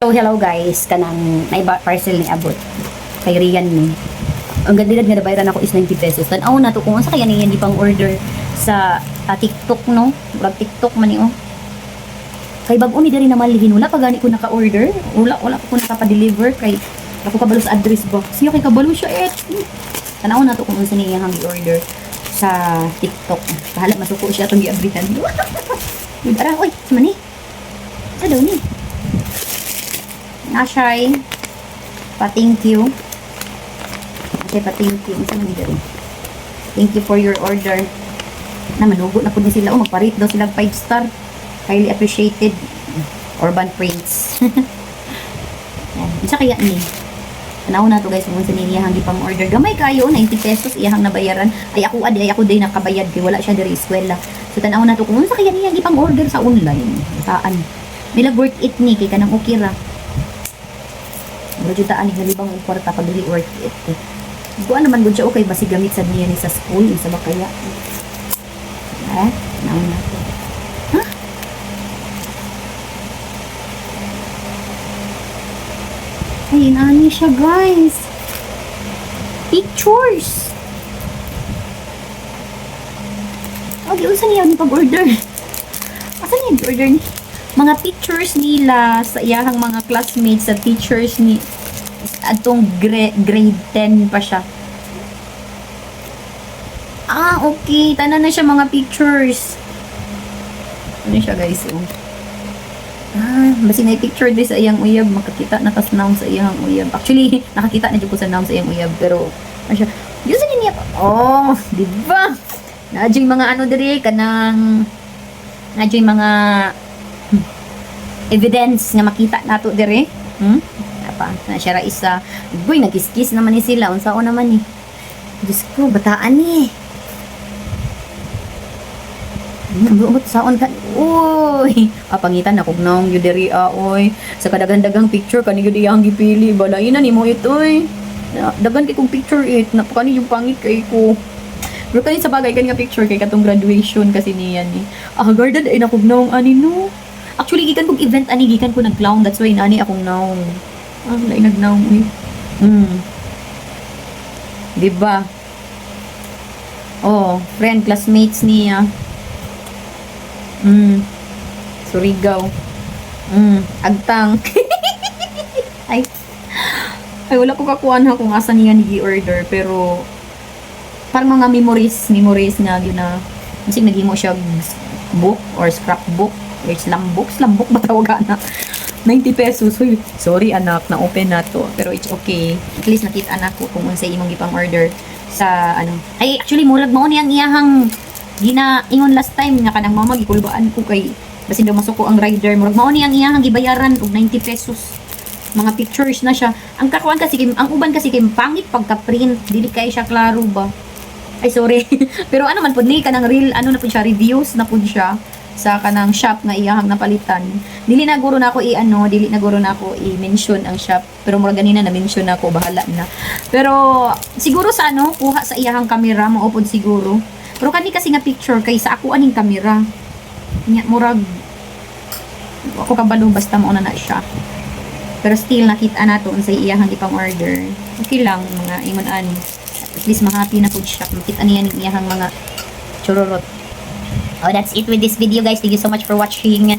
So, hello guys, kanang naiba parcel ni Abot. Kay Rian ni. Ang ganda nga nabayaran ako is 90 pesos. Tanaw na to kung sa kaya niya di pang order sa ah, TikTok no. Murag TikTok man ni oh. Kay bag ni diri na malihin wala pa gani ko naka-order. Wala wala ko nakapa-deliver kay ako kabalo sa address box. Siya kay kabalo siya eh. Tanaw na to kung sa niya hang i-order sa TikTok. Bahala masuko siya tong gi-abritan. Yun ara oy, mani. Sa daw ni. Nashay. Pa-thank you. Nashay pa-thank you. Isa man dito. Thank you for your order. Na manugo na po din sila. Oh, magparit daw sila 5 star. Highly appreciated. Urban Prince. Yan. Isa kaya ni. Tanaw na to guys kung sa niyahang gipang order. Gamay kayo, 90 pesos iyahang nabayaran. Ay ako adi, ay ako din nakabayad kay wala siya diri eskwela. So tanaw na to kung sa kaya niya gipang order sa online. Taan. Milag worth it ni kay kanang okay ra. Medyo taan ni halibang ang kwarta pag dili worth it. Eh. Naman gud siya okay basi gamit sa niya ni sa school isa ba kaya. Eh, naon na to. Ha? Ay, nani siya guys. Pictures. Oh, di unsa niya ni pag-order? Asa niya order ni? Mga pictures nila sa iyahang mga classmates sa teachers ni atong gra- grade 10 pa siya. Ah, okay. Tanan na siya mga pictures. Ano siya guys? Oh. Ah, basi na picture di sa iyang uyab makakita na naong sa iyang uyab. Actually, nakakita na jud ko sa naong sa iyang uyab pero ano siya? Yun niya. Oh, di ba? Nadyo mga ano diri kanang nadyo mga hmm, evidence nga makita nato diri. Hmm? Apa, na siya ra isa. Boy, nagkiskis naman ni sila. Unsaon naman ni? Diyos ko, bataan ni. Nabuot saon ka. Uy, apangitan na kog naong yuderi oy. Sa kadagandagang picture kani gyud iyang gipili. Balay na nimo itoy. Dagan kay kong picture it. Napakani yung pangit kay ko. Pero kani sa bagay kani nga picture kay katong graduation kasi niya ni. Ah, garden ay nakog naong ani no. Actually gikan kog event ani gikan ko nag clown that's why nani akong naong. Ah, lain nagnaong uy. Mm. Diba? Oh, friend, classmates niya. Mm. Surigao. Mm. Agtang. ay. Ay, wala ko kakuha na kung asa niya ni order pero parang mga memories, memories nga yun na kasi naging mo siya book or scrapbook or slam book, slam book ba tawag na 90 pesos. Uy, sorry anak, na-open na to. Pero it's okay. At least nakita anak ko kung unsay imong gipang order sa ano. Ay, actually, murag mo niyang iyahang gina ingon last time nga kanang mama gikulbaan ko kay basin daw masuko ang rider murag mao ni ang iyahang gibayaran og 90 pesos mga pictures na siya ang kakuan kasi kim, ang uban kasi kim pangit pagka print dili kay siya klaro ba ay sorry pero ano man pud ni kanang real ano na pud siya reviews na pud siya sa kanang shop nga iyahang napalitan. Dili na guro na ako i-ano dili na guro na ako i-mention ang shop. Pero murag ganina na mention na ako bahala na. Pero siguro sa ano kuha sa iyahang camera mo upod siguro. Pero kani kasi nga picture kay sa ako aning camera. Nya murag ako kabalo basta mo na na siya. Pero still nakita nato unsay iyahang ipang order okay lang mga ingon ani at least mahappy na pud siya. Makita niya iyahang mga chururot Oh, that's it with this video, guys. Thank you so much for watching.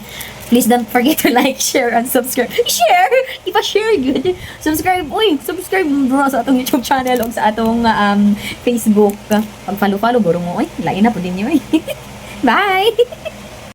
Please don't forget to like, share, and subscribe. Share! Di ba share? Good. Subscribe. Uy, subscribe bro sa atong YouTube channel o sa atong um, Facebook. Pag follow-follow, bro mo. Uy, lain na po din nyo eh. Bye!